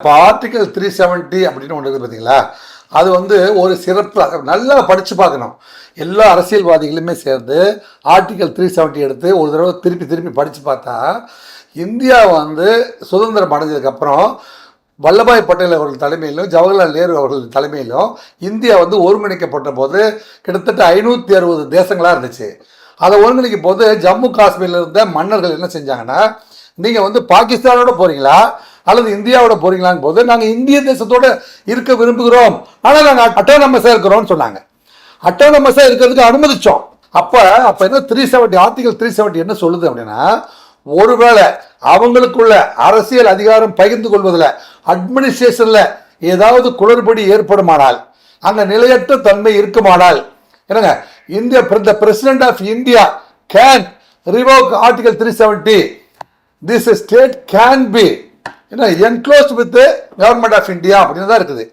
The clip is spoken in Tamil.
இப்போ ஆர்டிகல் த்ரீ செவன்ட்டி அப்படின்னு ஒன்று இருக்குது பார்த்தீங்களா அது வந்து ஒரு சிறப்பு. நல்லா படித்து பார்க்கணும். எல்லா அரசியல்வாதிகளுமே சேர்ந்து ஆர்டிகல் த்ரீ செவன்ட்டி எடுத்து ஒரு தடவை திருப்பி திருப்பி படித்து பார்த்தா இந்தியா வந்து சுதந்திரம் அடைஞ்சதுக்கப்புறம் வல்லபாய் பட்டேல் அவர்கள் தலைமையிலும் ஜவஹர்லால் நேரு அவர்கள் தலைமையிலும் இந்தியா வந்து ஒருங்கிணைக்கப்பட்ட போது கிட்டத்தட்ட ஐநூற்றி அறுபது தேசங்களாக இருந்துச்சு. அதை ஒருங்கிணைக்கும் போது ஜம்மு காஷ்மீரில் இருந்த மன்னர்கள் என்ன செஞ்சாங்கன்னா நீங்கள் வந்து பாகிஸ்தானோட போகிறீங்களா அல்லது இந்தியாவோட போறீங்களாங்க போது நாங்கள் இந்திய தேசத்தோட இருக்க விரும்புகிறோம். ஆனால் நாங்கள் அட்டானமஸாக இருக்கிறோம்னு சொன்னாங்க. அட்டானமஸாக இருக்கிறதுக்கு அனுமதிச்சோம். அப்போ அப்போ என்ன three seventy article three seventy என்ன சொல்லுது அப்படின்னா ஒருவேளை அவங்களுக்குள்ள அரசியல் அதிகாரம் பகிர்ந்து கொள்வதில் அட்மினிஸ்ட்ரேஷனில் ஏதாவது குளறுபடி ஏற்படுமானால் அங்கே நிலையற்ற தன்மை இருக்குமானால் என்னங்க India the president of India can revoke article three seventy this state can be என்ன enclosed with government of India அப்படின்னு தான் இருக்குது.